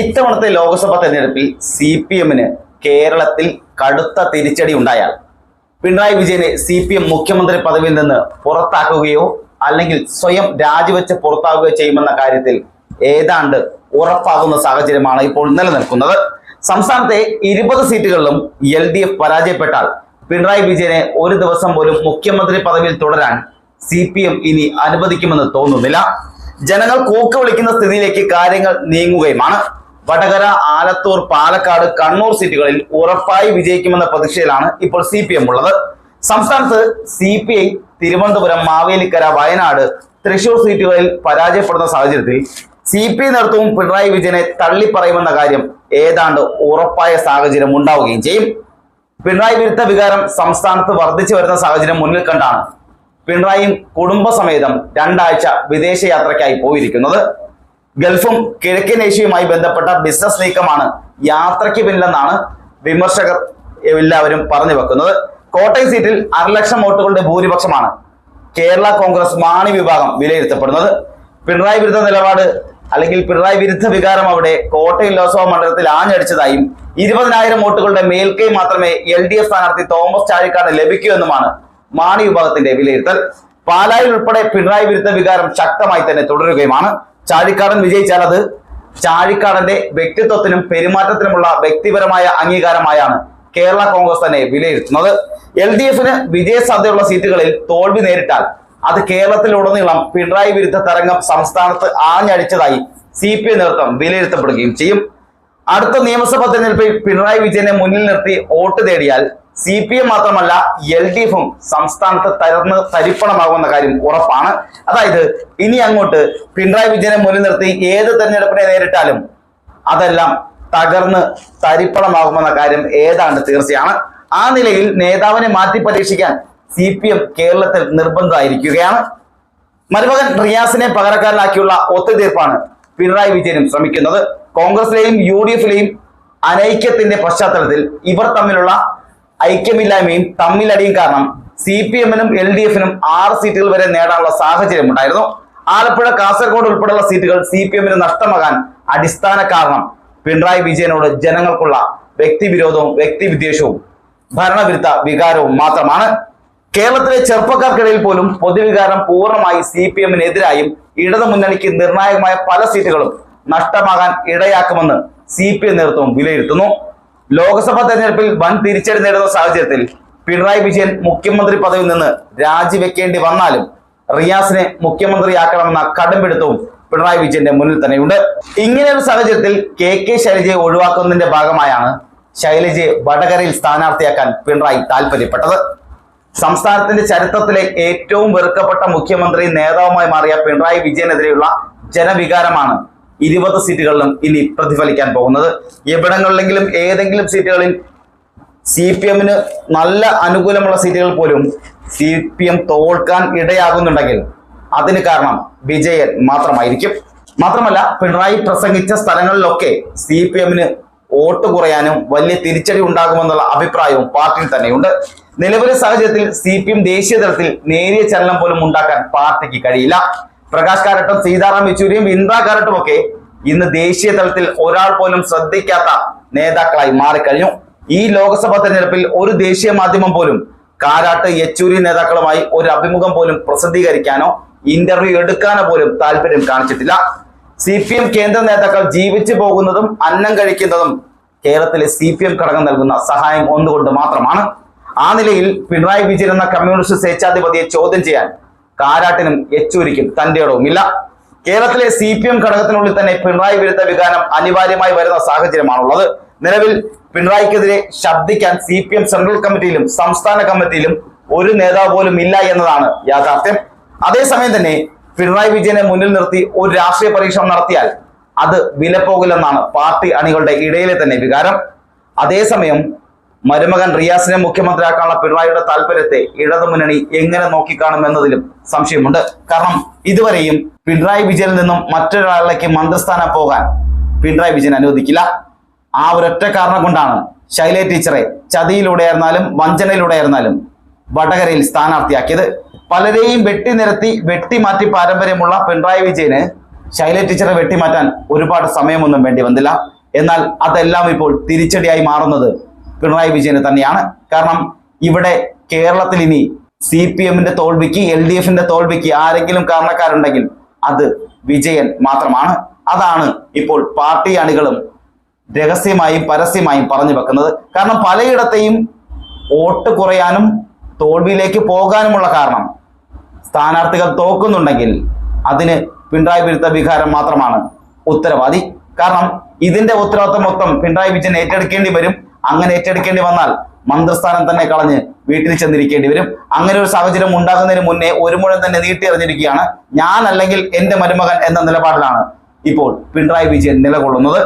ഇത്തവണത്തെ ലോക്സഭാ തെരഞ്ഞെടുപ്പിൽ C P എമ്മിന് കേരളത്തിൽ കടുത്ത തിരിച്ചടി ഉണ്ടായാൽ പിണറായി വിജയനെ സി പി എം മുഖ്യമന്ത്രി പദവിയിൽ നിന്ന് പുറത്താക്കുകയോ അല്ലെങ്കിൽ സ്വയം രാജിവെച്ച് പുറത്താവുകയോ ചെയ്യുമെന്ന കാര്യത്തിൽ ഏതാണ്ട് ഉറപ്പാകുന്ന സാഹചര്യമാണ് ഇപ്പോൾ നിലനിൽക്കുന്നത്. സംസ്ഥാനത്തെ ഇരുപത് സീറ്റുകളിലും എൽ ഡി എഫ് പരാജയപ്പെട്ടാൽ പിണറായി വിജയനെ ഒരു ദിവസം പോലും മുഖ്യമന്ത്രി പദവിയിൽ തുടരാൻ സി പി എം ഇനി അനുവദിക്കുമെന്ന് തോന്നുന്നില്ല. ജനങ്ങൾ കൂക്ക് വിളിക്കുന്ന സ്ഥിതിയിലേക്ക് കാര്യങ്ങൾ നീങ്ങുകയുമാണ്. വടകര ആലത്തൂർ പാലക്കാട് കണ്ണൂർ സീറ്റുകളിൽ ഉറപ്പായി വിജയിക്കുമെന്ന പ്രതീക്ഷയിലാണ് ഇപ്പോൾ സി പി എം ഉള്ളത്. സംസ്ഥാനത്ത് C P I Thiruvananthapuram Mavelikkara Wayanad Thrissur സീറ്റുകളിൽ പരാജയപ്പെടുന്ന സാഹചര്യത്തിൽ സി പി ഐ നേതൃത്വവും പിണറായി വിജയനെ തള്ളിപ്പറയുമെന്ന കാര്യം ഏതാണ്ട് ഉറപ്പായ സാഹചര്യം ഉണ്ടാവുകയും ചെയ്യും. പിണറായി വിരുദ്ധ വികാരം സംസ്ഥാനത്ത് വർദ്ധിച്ചു വരുന്ന സാഹചര്യം മുന്നിൽ കണ്ടാണ് പിണറായിയും കുടുംബസമേതം രണ്ടാഴ്ച വിദേശയാത്രയ്ക്കായി പോയിരിക്കുന്നത്. ഗൾഫും കിഴക്കൻ ഏഷ്യയുമായി ബന്ധപ്പെട്ട ബിസിനസ് നീക്കമാണ് യാത്രയ്ക്ക് പിന്നിലെന്നാണ് വിമർശകർ എല്ലാവരും പറഞ്ഞു വെക്കുന്നത്. കോട്ടയം സീറ്റിൽ അരലക്ഷം വോട്ടുകളുടെ ഭൂരിപക്ഷമാണ് കേരള കോൺഗ്രസ് മാണി വിഭാഗം വിലയിരുത്തപ്പെടുന്നത്. പിണറായി വിരുദ്ധ നിലപാട് അല്ലെങ്കിൽ പിണറായി വിരുദ്ധ വികാരം അവിടെ കോട്ടയം ലോക്സഭാ മണ്ഡലത്തിൽ ആഞ്ഞടിച്ചതായും ഇരുപതിനായിരം വോട്ടുകളുടെ മേൽക്കൈ മാത്രമേ എൽ ഡി എഫ് സ്ഥാനാർത്ഥി തോമസ് ചാഴിക്കാട് ലഭിക്കൂ എന്നുമാണ് മാണി വിഭാഗത്തിന്റെ വിലയിരുത്തൽ. പാലായിൽ ഉൾപ്പെടെ പിണറായി വിരുദ്ധ വികാരം ശക്തമായി തന്നെ തുടരുകയുമാണ്. ചാഴിക്കാടൻ വിജയിച്ചാൽ അത് ചാഴിക്കാടന്റെ വ്യക്തിത്വത്തിനും പെരുമാറ്റത്തിനുമുള്ള വ്യക്തിപരമായ അംഗീകാരമായാണ് കേരള കോൺഗ്രസ് തന്നെ വിലയിരുത്തുന്നത്. എൽ ഡി എഫിന് വിജയ സാധ്യതയുള്ള സീറ്റുകളിൽ തോൽവി നേരിട്ടാൽ അത് കേരളത്തിലുടനീളം പിണറായി വിരുദ്ധ തരംഗം സംസ്ഥാനത്ത് ആഞ്ഞടിച്ചതായി സി പി ഐ നേതൃത്വം വിലയിരുത്തപ്പെടുകയും ചെയ്യും. അടുത്ത നിയമസഭാ തെരഞ്ഞെടുപ്പിൽ പിണറായി വിജയനെ മുന്നിൽ നിർത്തി വോട്ട് തേടിയാൽ സി പി എം മാത്രമല്ല എൽ ഡി എഫും സംസ്ഥാനത്ത് തകർന്ന് തരിപ്പണമാകുന്ന കാര്യം ഉറപ്പാണ്. അതായത് ഇനി അങ്ങോട്ട് പിണറായി വിജയനെ മുന്നിൽ നിർത്തി ഏത് തെരഞ്ഞെടുപ്പിനെ നേരിട്ടാലും അതെല്ലാം തകർന്ന് തരിപ്പണമാകുമെന്ന കാര്യം ഏതാണ്ട് തീർച്ചയാണ്. ആ നിലയിൽ നേതാവിനെ മാറ്റി പരീക്ഷിക്കാൻ സി പി എം കേരളത്തിൽ നിർബന്ധമായിരിക്കുകയാണ് മരുമകൻ റിയാസിനെ പകരക്കാരനാക്കിയുള്ള ഒത്തുതീർപ്പാണ് പിണറായി വിജയനും ശ്രമിക്കുന്നത്. കോൺഗ്രസിലെയും യു ഡി എഫിലെയും അനൈക്യത്തിന്റെ പശ്ചാത്തലത്തിൽ ഇവർ തമ്മിലുള്ള ഐക്യമില്ലായ്മയും തമ്മിലടിയും കാരണം സി പി എമ്മിനും എൽ ഡി എഫിനും ആറ് സീറ്റുകൾ വരെ നേടാനുള്ള സാഹചര്യം ഉണ്ടായിരുന്നു. ആലപ്പുഴ കാസർഗോഡ് ഉൾപ്പെടെയുള്ള സീറ്റുകൾ സി പി എമ്മിന് നഷ്ടമാകാൻ അടിസ്ഥാന കാരണം പിണറായി വിജയനോട് ജനങ്ങൾക്കുള്ള വ്യക്തിവിരോധവും വ്യക്തിവിദ്വേഷവും ഭരണവിരുദ്ധ വികാരവും മാത്രമാണ്. കേരളത്തിലെ ചെറുപ്പക്കാർക്കിടയിൽ പോലും പൊതുവികാരം പൂർണമായി സി പി എമ്മിനെതിരായും ഇടതു മുന്നണിക്ക് നിർണായകമായ പല സീറ്റുകളും നഷ്ടമാകാൻ ഇടയാക്കുമെന്ന് സി പി എം നേതൃത്വം വിലയിരുത്തുന്നു. ലോക്സഭാ തെരഞ്ഞെടുപ്പിൽ വൻ തിരിച്ചടി നേടുന്ന സാഹചര്യത്തിൽ പിണറായി വിജയൻ മുഖ്യമന്ത്രി പദവിയിൽ നിന്ന് രാജിവെക്കേണ്ടി വന്നാലും റിയാസിനെ മുഖ്യമന്ത്രിയാക്കണമെന്ന കടുംപിടുത്തവും പിണറായി വിജയന്റെ മുന്നിൽ തന്നെയുണ്ട്. ഇങ്ങനെ ഒരു സാഹചര്യത്തിൽ കെ കെ ശൈലജയെ ഒഴിവാക്കുന്നതിന്റെ ഭാഗമായാണ് ശൈലജയെ വടകരയിൽ സ്ഥാനാർത്ഥിയാക്കാൻ പിണറായി താല്പര്യപ്പെട്ടത്. സംസ്ഥാനത്തിന്റെ ചരിത്രത്തിലെ ഏറ്റവും വെറുക്കപ്പെട്ട മുഖ്യമന്ത്രി നേതാവുമായി മാറിയ പിണറായി വിജയനെതിരെയുള്ള ജനവികാരമാണ് ഇരുപത് സീറ്റുകളിലും ഇനി പ്രതിഫലിക്കാൻ പോകുന്നത്. എവിടങ്ങളിലെങ്കിലും ഏതെങ്കിലും സീറ്റുകളിൽ സി പി എമ്മിന് നല്ല അനുകൂലമുള്ള സീറ്റുകൾ പോലും സി പി എം തോൽക്കാൻ ഇടയാകുന്നുണ്ടെങ്കിൽ അതിന് കാരണം വിജയൻ മാത്രമായിരിക്കും. മാത്രമല്ല പിണറായി പ്രസംഗിച്ച സ്ഥലങ്ങളിലൊക്കെ സി പി എമ്മിന് വോട്ട് കുറയാനും വലിയ തിരിച്ചടി ഉണ്ടാകുമെന്നുള്ള അഭിപ്രായവും പാർട്ടിയിൽ തന്നെയുണ്ട്. നിലവിലെ സാഹചര്യത്തിൽ സി പി എം ദേശീയ തലത്തിൽ നേരിയ ചലനം പോലും ഉണ്ടാക്കാൻ പാർട്ടിക്ക് കഴിയില്ല. പ്രകാശ് കാരട്ടും സീതാറാം യെച്ചൂരിയും ഇന്ദിരാ കാരട്ടും ഒക്കെ ഇന്ന് ദേശീയ തലത്തിൽ ഒരാൾ പോലും ശ്രദ്ധിക്കാത്ത നേതാക്കളായി മാറിക്കഴിഞ്ഞു. ഈ ലോക്സഭാ തെരഞ്ഞെടുപ്പിൽ ഒരു ദേശീയ മാധ്യമം പോലും കാരാട്ട് യെച്ചൂരി നേതാക്കളുമായി ഒരു അഭിമുഖം പോലും പ്രസിദ്ധീകരിക്കാനോ ഇന്റർവ്യൂ എടുക്കാനോ പോലും താല്പര്യം കാണിച്ചിട്ടില്ല. സി പി എം കേന്ദ്ര നേതാക്കൾ ജീവിച്ചു പോകുന്നതും അന്നം കഴിക്കുന്നതും കേരളത്തിലെ സി പി എം ഘടകം നൽകുന്ന സഹായം ഒന്നുകൊണ്ട് മാത്രമാണ്. ആ നിലയിൽ പിണറായി വിജയൻ എന്ന കമ്മ്യൂണിസ്റ്റ് സ്വേച്ഛാധിപതിയെ ചോദ്യം ചെയ്യാൻ കാരാട്ടിനും യെച്ചൂരിക്കും തന്റെ ഇടവുമില്ല കേരളത്തിലെ സി പി എം ഘടകത്തിനുള്ളിൽ തന്നെ പിണറായി വിരുദ്ധ വികാരം അനിവാര്യമായി വരുന്ന സാഹചര്യമാണുള്ളത്. നിലവിൽ പിണറായിക്കെതിരെ ശബ്ദിക്കാൻ സി പി എം സെൻട്രൽ കമ്മിറ്റിയിലും സംസ്ഥാന കമ്മിറ്റിയിലും ഒരു നേതാവ് പോലും ഇല്ല എന്നതാണ് യാഥാർത്ഥ്യം. അതേസമയം തന്നെ പിണറായി വിജയനെ മുന്നിൽ നിർത്തി ഒരു രാഷ്ട്രീയ പരീക്ഷണം നടത്തിയാൽ അത് വിലപ്പോകില്ലെന്നാണ് പാർട്ടി അണികളുടെ ഇടയിലെ തന്നെ വികാരം. അതേസമയം മരുമകൻ റിയാസിനെ മുഖ്യമന്ത്രിയാക്കാനുള്ള പിണറായിയുടെ താല്പര്യത്തെ ഇടതുമുന്നണി എങ്ങനെ നോക്കിക്കാണുമെന്നതിലും സംശയമുണ്ട്. കാരണം ഇതുവരെയും പിണറായി വിജയനിൽ നിന്നും മറ്റൊരാളിലേക്ക് മന്ത്രിസ്ഥാനം പോകാൻ പിണറായി വിജയൻ അനുവദിക്കില്ല. ആ ഒരൊറ്റ കാരണം കൊണ്ടാണ് ശൈല ടീച്ചറെ ചതിയിലൂടെയായിരുന്നാലും വഞ്ചനയിലൂടെയായിരുന്നാലും വടകരയിൽ സ്ഥാനാർത്ഥിയാക്കിയത്. പലരെയും വെട്ടി നിരത്തി വെട്ടിമാറ്റി പാരമ്പര്യമുള്ള പിണറായി വിജയന് ശൈല ടീച്ചറെ വെട്ടിമാറ്റാൻ ഒരുപാട് സമയമൊന്നും വേണ്ടി വന്നില്ല. എന്നാൽ അതെല്ലാം ഇപ്പോൾ തിരിച്ചടിയായി മാറുന്നത് പിണറായി വിജയന് തന്നെയാണ്. കാരണം ഇവിടെ കേരളത്തിൽ ഇനി സി പി എമ്മിന്റെ തോൽവിക്ക് എൽ ഡി എഫിന്റെ തോൽവിക്ക് ആരെങ്കിലും കാരണക്കാരുണ്ടെങ്കിൽ അത് വിജയൻ മാത്രമാണ്. അതാണ് ഇപ്പോൾ പാർട്ടി അണികളും രഹസ്യമായും പരസ്യമായും പറഞ്ഞു വെക്കുന്നത്. കാരണം പലയിടത്തെയും വോട്ട് കുറയാനും തോൽവിയിലേക്ക് പോകാനുമുള്ള കാരണം സ്ഥാനാർത്ഥികൾ തോക്കുന്നുണ്ടെങ്കിൽ അതിന് പിണറായി വിരുദ്ധ വികാരം മാത്രമാണ് ഉത്തരവാദി. കാരണം ഇതിന്റെ ഉത്തരവാദിത്വം മൊത്തം പിണറായി വിജയൻ ഏറ്റെടുക്കേണ്ടി വരും. അങ്ങനെ ഏറ്റെടുക്കേണ്ടി വന്നാൽ മന്ത്രിസ്ഥാനം തന്നെ കളഞ്ഞ് വീട്ടിൽ ചെന്നിരിക്കേണ്ടി വരും. അങ്ങനെ ഒരു സാഹചര്യം ഉണ്ടാകുന്നതിന് മുന്നേ ഒരു മുഴം തന്നെ നീട്ടി എറിഞ്ഞിരിക്കുകയാണ് ഞാൻ അല്ലെങ്കിൽ എന്റെ മരുമകൻ എന്ന നിലപാടിലാണ് ഇപ്പോൾ പിണറായി വിജയൻ നിലകൊള്ളുന്നത്.